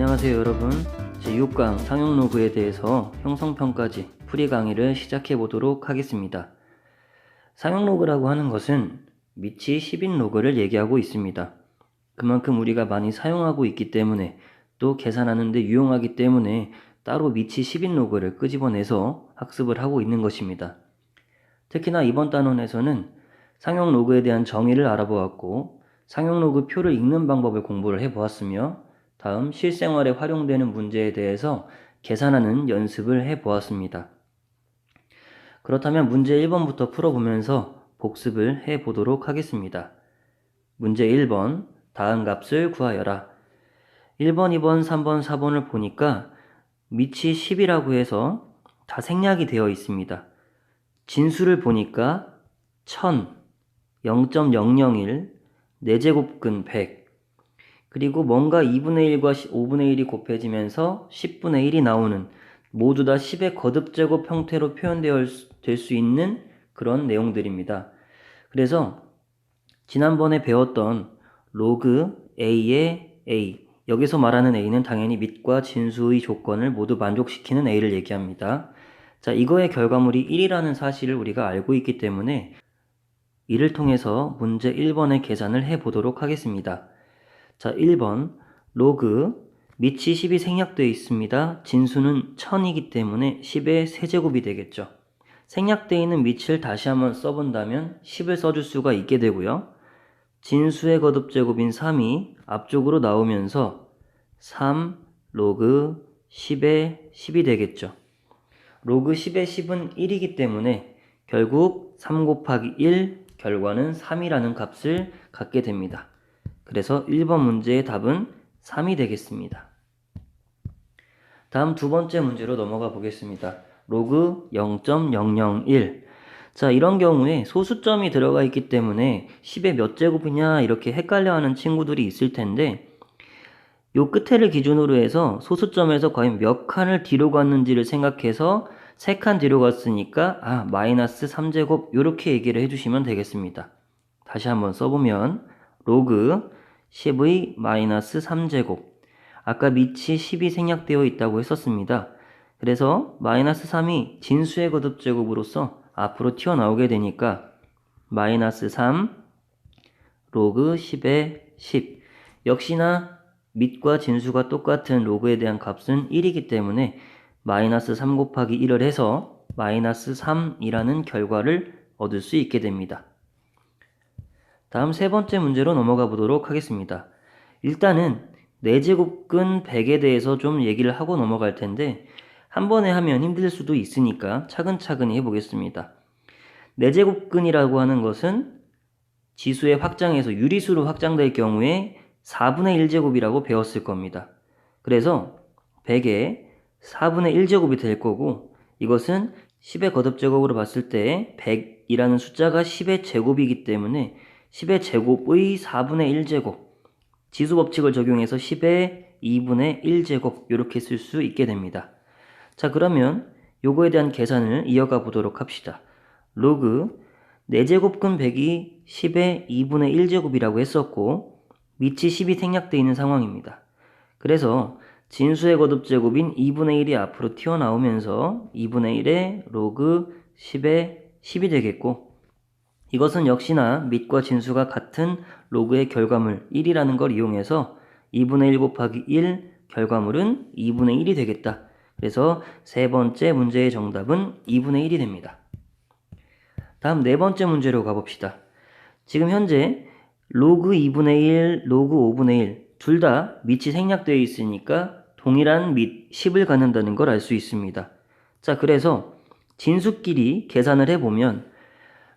안녕하세요 여러분. 제6강 상용로그에 대해서 형성편까지 풀이 강의를 시작해 보도록 하겠습니다. 상용로그라고 하는 것은 미치 10인 로그를 얘기하고 있습니다. 그만큼 우리가 많이 사용하고 있기 때문에 또 계산하는 데 유용하기 때문에 따로 미치 10인 로그를 끄집어내서 학습을 하고 있는 것입니다. 특히나 이번 단원에서는 상용 로그에 대한 정의를 알아보았고 상용 로그 표를 읽는 방법을 공부를 해보았으며 다음 실생활에 활용되는 문제에 대해서 계산하는 연습을 해 보았습니다. 그렇다면 문제 1번부터 풀어보면서 복습을 해 보도록 하겠습니다. 문제 1번 다음 값을 구하여라. 1번, 2번, 3번, 4번을 보니까 밑이 10이라고 해서 다 생략이 되어 있습니다. 진수를 보니까 1000, 0.001, 4제곱근 100, 그리고 뭔가 2분의 1과 5분의 1이 곱해지면서 10분의 1이 나오는 모두 다 10의 거듭제곱 형태로 표현되어 될수 있는 그런 내용들입니다. 그래서 지난번에 배웠던 로그 a의 a 여기서 말하는 a는 당연히 밑과 진수의 조건을 모두 만족시키는 a를 얘기합니다. 자, 이거의 결과물이 1이라는 사실을 우리가 알고 있기 때문에 이를 통해서 문제 1번의 계산을 해 보도록 하겠습니다. 자, 1번 로그 밑이 10이 생략되어 있습니다. 진수는 1000이기 때문에 10의 세제곱이 되겠죠. 생략되어 있는 밑을 다시 한번 써본다면 10을 써줄 수가 있게 되고요. 진수의 거듭제곱인 3이 앞쪽으로 나오면서 3 로그 10의 10이 되겠죠. 로그 10의 10은 1이기 때문에 결국 3 곱하기 1 결과는 3이라는 값을 갖게 됩니다. 그래서 1번 문제의 답은 3이 되겠습니다. 다음 두 번째 문제로 넘어가 보겠습니다. 로그 0.001 자, 이런 경우에 소수점이 들어가 있기 때문에 10의 몇 제곱이냐 이렇게 헷갈려 하는 친구들이 있을 텐데 요 끝에를 기준으로 해서 소수점에서 과연 몇 칸을 뒤로 갔는지를 생각해서 3칸 뒤로 갔으니까 아 마이너스 3제곱 이렇게 얘기를 해주시면 되겠습니다. 다시 한번 써보면 로그 10의 마이너스 3제곱 아까 밑이 10이 생략되어 있다고 했었습니다. 그래서 마이너스 3이 진수의 거듭제곱으로서 앞으로 튀어나오게 되니까 마이너스 3 로그 10의 10 역시나 밑과 진수가 똑같은 로그에 대한 값은 1이기 때문에 마이너스 3 곱하기 1을 해서 마이너스 3이라는 결과를 얻을 수 있게 됩니다. 다음 세 번째 문제로 넘어가 보도록 하겠습니다. 일단은 4제곱근 100에 대해서 좀 얘기를 하고 넘어갈 텐데 한 번에 하면 힘들 수도 있으니까 차근차근히 해보겠습니다. 4제곱근이라고 하는 것은 지수의 확장에서 유리수로 확장될 경우에 4분의 1제곱이라고 배웠을 겁니다. 그래서 100에 4분의 1제곱이 될 거고 이것은 10의 거듭제곱으로 봤을 때 100이라는 숫자가 10의 제곱이기 때문에 10의 제곱의 4분의 1제곱 지수 법칙을 적용해서 10의 2분의 1제곱 이렇게 쓸 수 있게 됩니다. 자 그러면 요거에 대한 계산을 이어가 보도록 합시다. 로그 4제곱근 100이 10의 2분의 1제곱이라고 했었고 밑이 10이 생략되어 있는 상황입니다. 그래서 진수의 거듭제곱인 2분의 1이 앞으로 튀어나오면서 2분의 1의 로그 10의 10이 되겠고 이것은 역시나 밑과 진수가 같은 로그의 결과물 1이라는 걸 이용해서 2분의 1 곱하기 1 결과물은 2분의 1이 되겠다. 그래서 세 번째 문제의 정답은 2분의 1이 됩니다. 다음 네 번째 문제로 가봅시다. 지금 현재 로그 2분의 1, 로그 5분의 1 둘 다 밑이 생략되어 있으니까 동일한 밑 10을 갖는다는 걸 알 수 있습니다. 자 그래서 진수끼리 계산을 해보면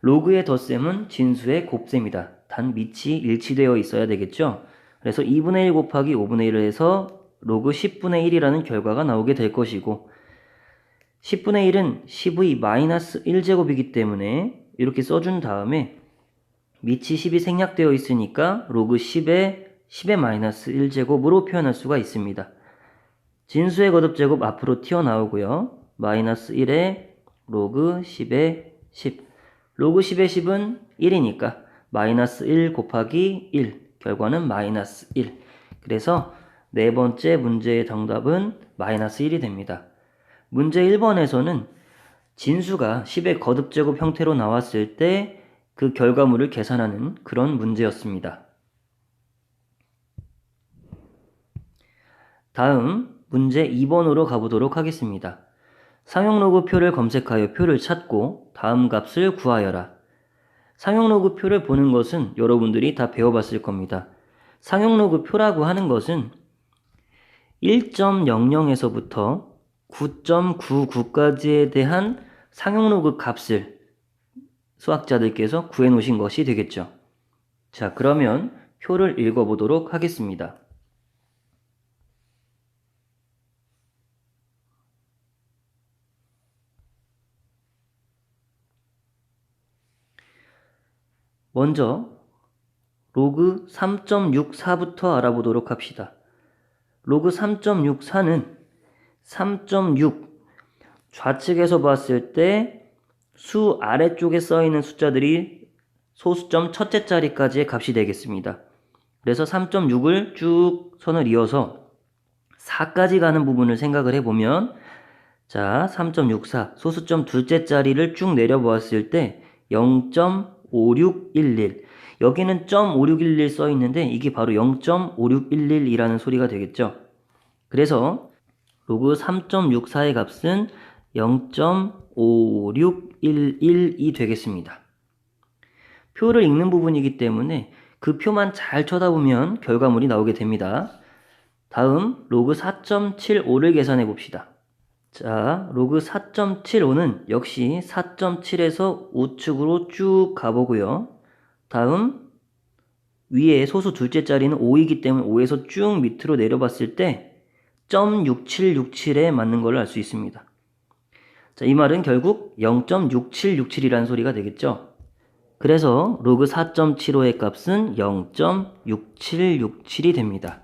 로그의 덧셈은 진수의 곱셈이다. 단 밑이 일치되어 있어야 되겠죠. 그래서 2분의 1 곱하기 5분의 1을 해서 로그 10분의 1이라는 결과가 나오게 될 것이고 10분의 1은 10의 마이너스 1제곱이기 때문에 이렇게 써준 다음에 밑이 10이 생략되어 있으니까 로그 10의 10의 마이너스 1제곱으로 표현할 수가 있습니다. 진수의 거듭제곱 앞으로 튀어나오고요. 마이너스 1의 로그 10의 10 로그 10의 10은 1이니까 마이너스 1 곱하기 1 결과는 마이너스 1 그래서 네 번째 문제의 정답은 마이너스 1이 됩니다. 문제 1번에서는 진수가 10의 거듭제곱 형태로 나왔을 때 그 결과물을 계산하는 그런 문제였습니다. 다음 문제 2번으로 가보도록 하겠습니다. 상용로그 표를 검색하여 표를 찾고 다음 값을 구하여라. 상용로그 표를 보는 것은 여러분들이 다 배워봤을 겁니다. 상용로그 표라고 하는 것은 1.00에서부터 9.99까지에 대한 상용로그 값을 수학자들께서 구해 놓으신 것이 되겠죠. 자, 그러면 표를 읽어보도록 하겠습니다. 먼저 로그 3.64부터 알아보도록 합시다. 로그 3.64는 3.6 좌측에서 봤을 때 수 아래쪽에 써 있는 숫자들이 소수점 첫째 자리까지의 값이 되겠습니다. 그래서 3.6을 쭉 선을 이어서 4까지 가는 부분을 생각을 해보면 자 3.64 소수점 둘째 자리를 쭉 내려보았을 때 0.5611 여기는 .5611 써 있는데 이게 바로 0.5611이라는 소리가 되겠죠. 그래서 로그 3.64의 값은 0.5611이 되겠습니다. 표를 읽는 부분이기 때문에 그 표만 잘 쳐다보면 결과물이 나오게 됩니다. 다음 로그 4.75를 계산해 봅시다. 자, 로그 4.75는 역시 4.7에서 우측으로 쭉 가보고요. 다음 위에 소수 둘째 자리는 5이기 때문에 5에서 쭉 밑으로 내려봤을 때 0.6767에 맞는 걸로 알수 있습니다. 자, 이 말은 결국 0.6767이라는 소리가 되겠죠. 그래서 로그 4.75의 값은 0.6767이 됩니다.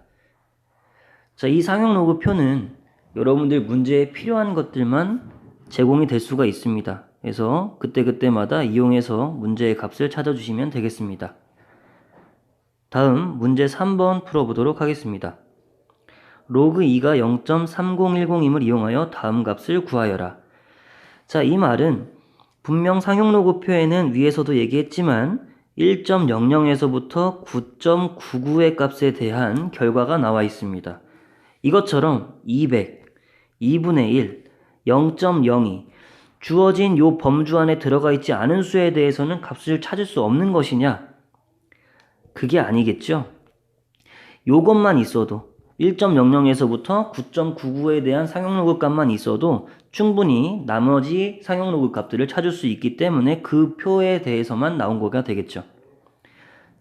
자, 이 상용 로그 표는 여러분들 문제에 필요한 것들만 제공이 될 수가 있습니다. 그래서 그때그때마다 이용해서 문제의 값을 찾아주시면 되겠습니다. 다음 문제 3번 풀어보도록 하겠습니다. 로그 2가 0.3010임을 이용하여 다음 값을 구하여라. 자, 이 말은 분명 상용 로그표에는 위에서도 얘기했지만 1.00에서부터 9.99의 값에 대한 결과가 나와 있습니다. 이것처럼 200, 2분의 1, 0.02 주어진 요 범주 안에 들어가 있지 않은 수에 대해서는 값을 찾을 수 없는 것이냐? 그게 아니겠죠? 요것만 있어도 1.00에서부터 9.99에 대한 상용로그 값만 있어도 충분히 나머지 상용로그 값들을 찾을 수 있기 때문에 그 표에 대해서만 나온 거가 되겠죠.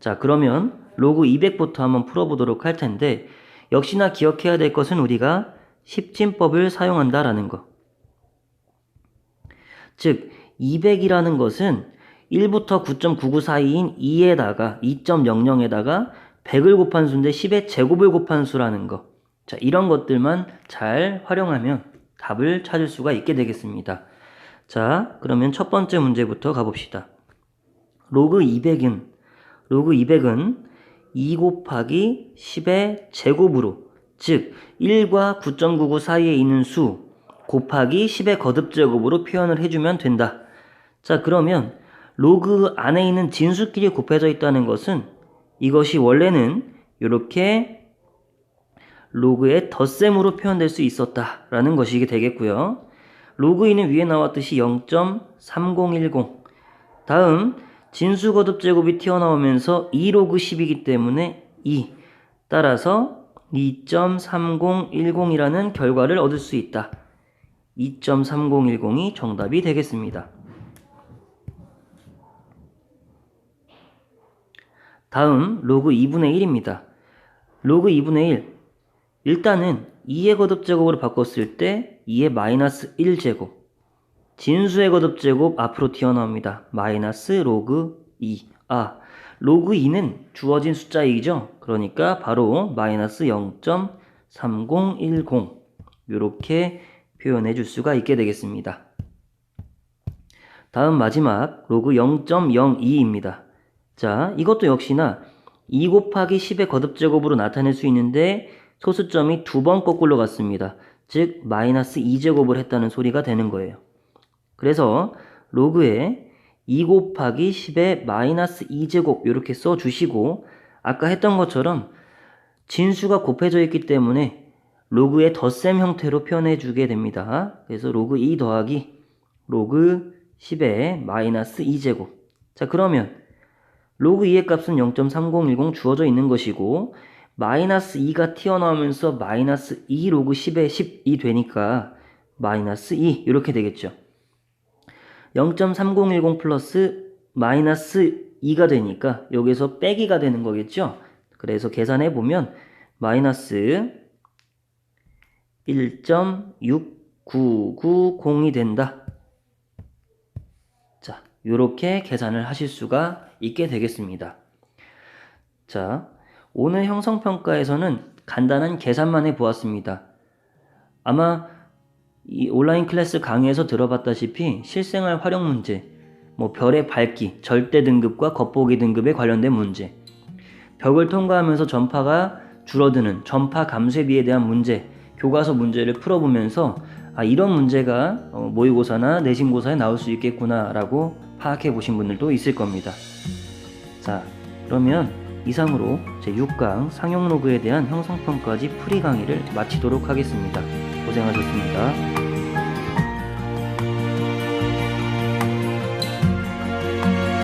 자, 그러면 로그 200부터 한번 풀어보도록 할 텐데 역시나 기억해야 될 것은 우리가 십진법을 사용한다라는 거. 즉, 200이라는 것은 1부터 9.99 사이인 2에다가 2.00에다가 100을 곱한 수인데 10의 제곱을 곱한 수라는 거. 자, 이런 것들만 잘 활용하면 답을 찾을 수가 있게 되겠습니다. 자, 그러면 첫 번째 문제부터 가봅시다. 로그 200은, 로그 200은 2 곱하기 10의 제곱으로, 즉, 1과 9.99 사이에 있는 수 곱하기 10의 거듭제곱으로 표현을 해주면 된다. 자, 그러면 로그 안에 있는 진수끼리 곱해져 있다는 것은 이것이 원래는 이렇게 로그의 덧셈으로 표현될 수 있었다라는 것이 되겠고요. 로그인은 위에 나왔듯이 0.3010 다음 진수 거듭 제곱이 튀어나오면서 2로그 10이기 때문에 2 따라서 2.3010이라는 결과를 얻을 수 있다. 2.3010이 정답이 되겠습니다. 다음 로그 2분의 1입니다. 로그 2분의 1 일단은 2의 거듭제곱으로 바꿨을 때 2의 마이너스 1제곱 진수의 거듭제곱 앞으로 튀어나옵니다. 마이너스 로그 2 아, 로그 2는 주어진 숫자이죠. 그러니까 바로 마이너스 0.3010 이렇게 표현해 줄 수가 있게 되겠습니다. 다음 마지막 로그 0.02입니다. 자, 이것도 역시나 2 곱하기 10의 거듭제곱으로 나타낼 수 있는데 소수점이 두 번 거꾸로 갔습니다. 즉 마이너스 2제곱을 했다는 소리가 되는 거예요. 그래서 로그에 2 곱하기 10의 마이너스 2제곱 이렇게 써주시고 아까 했던 것처럼 진수가 곱해져 있기 때문에 로그의 덧셈 형태로 표현해 주게 됩니다. 그래서 로그 2 더하기 로그 10의 마이너스 2제곱 자 그러면 로그 2의 값은 0.3010 주어져 있는 것이고 마이너스 2가 튀어나오면서 마이너스 2 로그 10의 10이 되니까 마이너스 2 이렇게 되겠죠. 0.3010 플러스 마이너스 2가 되니까 여기서 빼기가 되는 거겠죠. 그래서 계산해 보면 마이너스 1.6990이 된다. 자, 이렇게 계산을 하실 수가 있게 되겠습니다. 자, 오늘 형성평가에서는 간단한 계산만 해 보았습니다. 아마 이 온라인 클래스 강의에서 들어봤다시피 실생활 활용 문제, 뭐 별의 밝기, 절대 등급과 겉보기 등급에 관련된 문제, 벽을 통과하면서 전파가 줄어드는 전파 감쇄비에 대한 문제, 교과서 문제를 풀어보면서 아, 이런 문제가 어, 모의고사나 내신고사에 나올 수 있겠구나라고 파악해 보신 분들도 있을 겁니다. 자, 그러면 이상으로 제 6강 상용 로그에 대한 형성평가지 풀이 강의를 마치도록 하겠습니다. 고생하셨습니다.